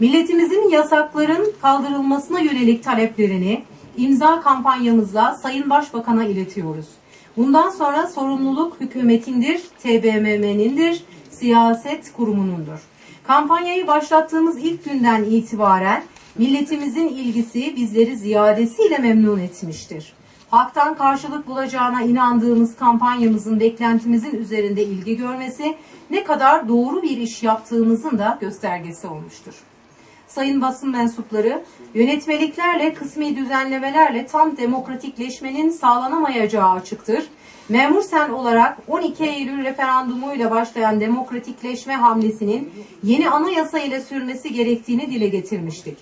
Milletimizin yasakların kaldırılmasına yönelik taleplerini imza kampanyamızla Sayın Başbakan'a iletiyoruz. Bundan sonra sorumluluk hükümetindir, TBMM'nindir, siyaset kurumunundur. Kampanyayı başlattığımız ilk günden itibaren milletimizin ilgisi bizleri ziyadesiyle memnun etmiştir. Halktan karşılık bulacağına inandığımız kampanyamızın beklentimizin üzerinde ilgi görmesi ne kadar doğru bir iş yaptığımızın da göstergesi olmuştur. Sayın basın mensupları, yönetmeliklerle, kısmi düzenlemelerle tam demokratikleşmenin sağlanamayacağı açıktır. Memur sen olarak 12 Eylül referandumuyla başlayan demokratikleşme hamlesinin yeni anayasa ile sürmesi gerektiğini dile getirmiştik.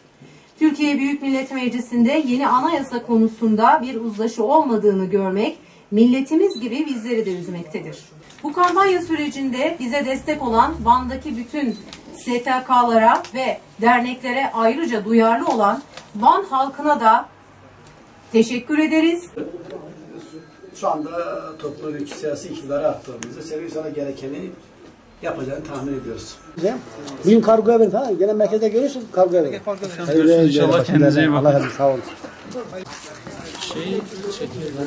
Türkiye Büyük Millet Meclisi'nde yeni anayasa konusunda bir uzlaşı olmadığını görmek milletimiz gibi bizleri de üzmektedir. Bu kampanya sürecinde bize destek olan Van'daki bütün STK'lara ve derneklere ayrıca duyarlı olan Van halkına da teşekkür ederiz. Şu anda toplu bir siyasi iktidara attığımızda seviye sana gerekeni yapacağını tahmin ediyoruz. Bugün kargoya tamam mı? Gene merkezde görürsün kargoya verin. Hayırlı İnşallah kendinize iyi bakın. Allah razı olsun. Sağ olun. Şey çekiyorlar.